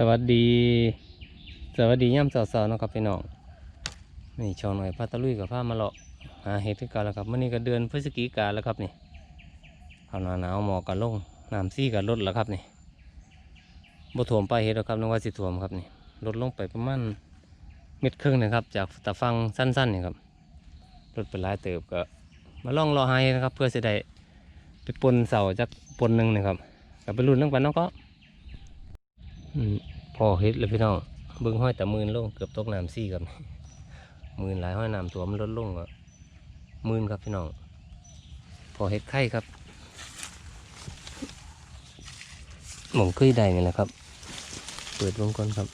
สวัสดี สวัสดีย่ำสาวๆเนาะครับพี่น้องนี่ช่องหน่อยพาตะลุยกับผ้ามาเลาะหาเห็ดที่กันแล้วครับมื่อนี้ก็เดือนพฤศจิกาแล้วครับนี่เอาหนาหนาวหมอกกันลงน้ำซี่กันลดแล้วครับนี่บถ่วมไปเห็ดแล้วครับนึกว่าสิถ่วมครับนี่ลดลงไปประมาณเม็ดครึ่งนะครับ จากตะฟังสั้นๆนี่ครับลดไปหลายเติบก็ มาล่องรอหาเห็ดนะครับ เพื่อจะได้ไปปนเสาจากปนหนึ่งนะครับกับไปรุ่นน้ำกันเนาะก็ พอเฮ็ดเลยพี่น้องเบิ้งห้อยแต่มื่นลงเกือบตกน้ำซี่ครับมื่นหลายห้อยน้ำตัวมันลดลงอะมื่นครับพี่น้องพอเฮ็ดไข่ครับหมองเคยได้นี่แหละครับ เปิดวงก่อนครับ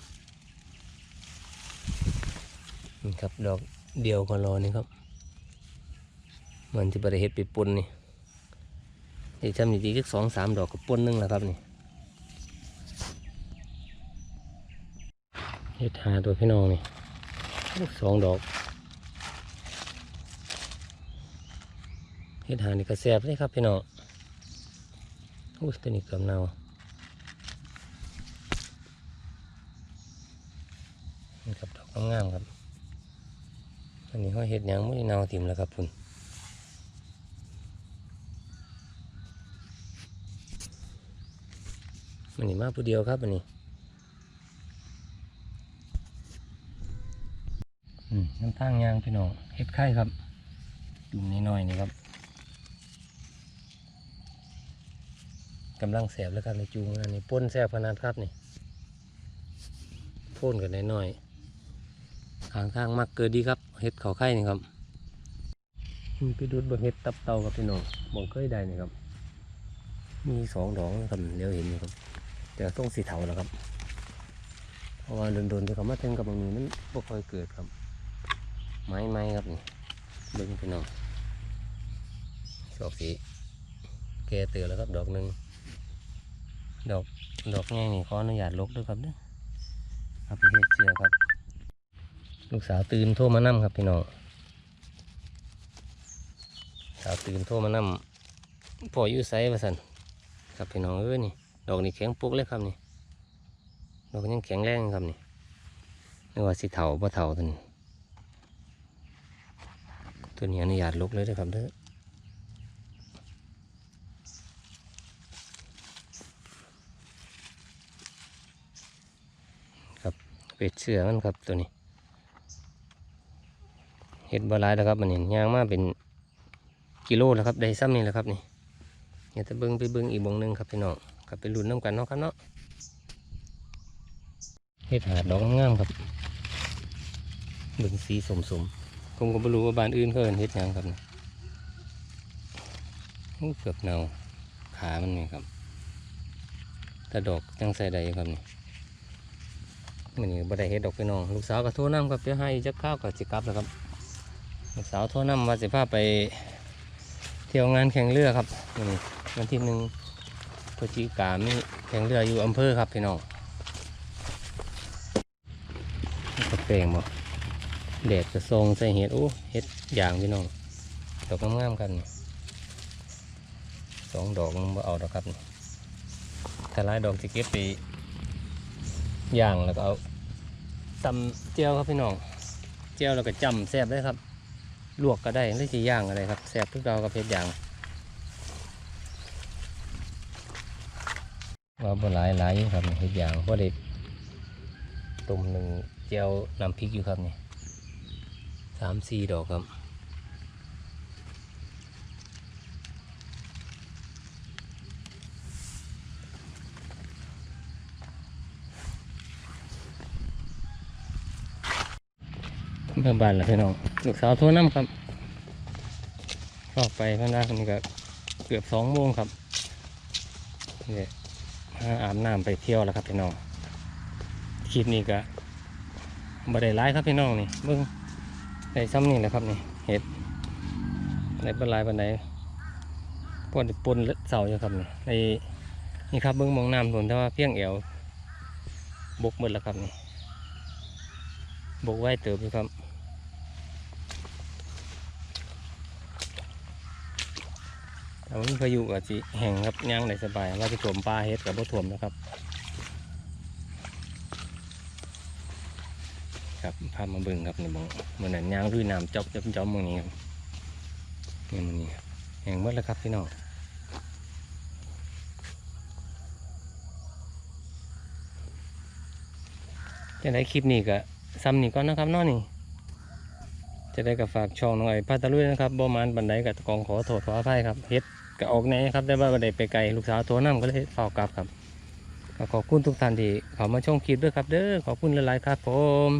นี่ครับดอกเดียวก็รอนี่ครับ มันจะบริเฮ็ดไปปนนี่ที่ทำดีๆก็สองสามดอกก็ปนหนึงแล้วครับนี่ เฮ็ดหาตัวพี่น้องนี่สองดอกเฮ็ดหานี่ก็แซ่บเลยครับพี่น้องอุ้ยตัวนี้เกือบเน่านี่ครับดอกงามครับอันนี้เขาเฮ็ดยังไม่ได้เน่าถิ่มแล้วครับคุณมันนี่มาผู้เดียวครับอันนี้ อืม น้ำทางยางพี่น้องเฮ็ดไข่ครับจุ่มน้อยๆนี่ครับกำลังแสบแล้วครับในจูงอันนี้ป้นแสบขนาดครับนี่พ่นกันน้อยๆทางทางมักเกิดดีครับเฮ็ดเขาไข่นี่ครับไปดูดบนเฮ็ดตับเตาครับพี่น้องมองเคยได้นี่ครับ มีสองดอกครับเดี๋ยวเห็นอยู่ครับแต่ต้องสีเทาแล้วครับ เพราะว่าโดนๆที่เขามาถึงกับบางนี้มันบ่ค่อยเกิดครับ ไม้ไม้ครับนี่เบิ้งพี่น้องดอกสีแก่เตือแล้วครับดอกหนึ่งดอกดอกแง่นี่ขออนุญาตลกด้วยครับเด้อเอาไปเฮ็ดเชือครับ ลูกสาวตื่นโทรมานั่ครับพี่น้องสาวตื่นโทรมานั่พ่ออยู่ไซว่าสันครับพี่น้องเอ้ยนี่ดอกนี่แข็งปุ๊กเลยครับนี่ดอกยังแข็งแรงครับนี่นึกว่าสิเถาบ่เถาตัวนี้ ตัวนี้อนุญาตลุกเลยนะครับเด้อครับเป็ดเสือมันครับตัวนี้เห็ดบหลายแล้วครับมันนี่ยางมาเป็นกิโลแล้วครับได้ซ้ำนี่แหละครับนี่อย่าจะเบิ้งไปเบิ้งอีกบงหนึ่งครับพี่น้องกลับไปลุ้นน้ำกันเนาะครับเนาะเห็ดหาดดอกงามครับเบิ้งสีสมๆ ผมก็ไม่รู้ว่าบ้านอื่นเขาเอิ้นเฮ็ดยังครับนี่โอ้เกือบเน่าขามันนี่ครับแต่ดอกยังใส่ได้ครับนี่มันนี่บ่ได้เฮ็ดดอกพี่น้อง ลูกสาวก็โทรนำครับเดี๋ยวให้จักข้าวกับสิกลับแล้วครับ ลูกสาวโทรนำว่าสิพาไป เที่ยวงานแข่งเรือครับวันนี้วันที่หนึ่งพฤศจิกามีแข่งเรืออยู่อำเภอครับพี่น้องนี่ก็แปลงบ่ แดดจะทรงใส่เห็ดโอ้เห็ดอย่างพี่น้องดอกงามๆกันสองดอกมันเอาดอกครับถ้าหลายดอกจะเก็บไปย่างแล้วก็เอาตำเจียวครับพี่น้องเจียวแล้วก็จำแซ่บได้ครับ ลวกก็ได้หรือสีย่างอะไรครับแซ่บทุกเรากับเห็ดอย่างว่าบ่หลายหลายอยู่ครับเห็ดอย่างเพราะเด็ดตุ่มหนึ่งเจียวน้ำพริกอยู่ครับนี่สามสี่ดอกครับเมื่อบานแล้วพี่น้องลูกสาวโทรน้ำครับออกไปพนักนี่ก็เกือบสองโมงครับเนี่ยมาอาบน้ำไปเที่ยวแล้วครับพี่น้องคลิปนี้ก็บ่ได้ร้ายครับพี่น้องนี่เบิ่ง ได้ซ้ำนี่แหละครับนี่เห็ดในบรรลายบันไดพอดปนเสาอยู่ครับนี่ในนี่ครับเบิ้องมองน้ำผมแต่ว่าเพียงเอวบกหมดแล้วครับนี่บกไว้เติบอยู่ครับแต่ว่ามีพายุก็สิแห้งครับย่างได้สบายว่าจะถ่วมปลาเห็ดกับบ่ถ่วมนะครับ ครับพามาเบิ่งครับนี่มองเหมือนนั้นยางลุยน้ำจอกจอมจอมๆมองนี้ครับนี่มองนี้แห้งหมดแล้วครับพี่น้องจะได้คลิปนี้ก็ซ้ำนี่ก่อนนะครับน้อนี่จะได้กับฝากช่องน้องไอ้พาตะลุยนะครับบ่มานบันไดกับกองขอโทษขออภัยครับเฮ็ดก็ออกแหนครับได้ว่าบันไดไปไกลลูกสาวตัวน้ำก็เลยฝากลับครับขอบคุณทุกท่านที่เข้ามาชมคลิปด้วยครับเด้อขอบคุณหลายๆครับผม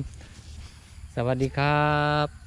สวัสดีครับ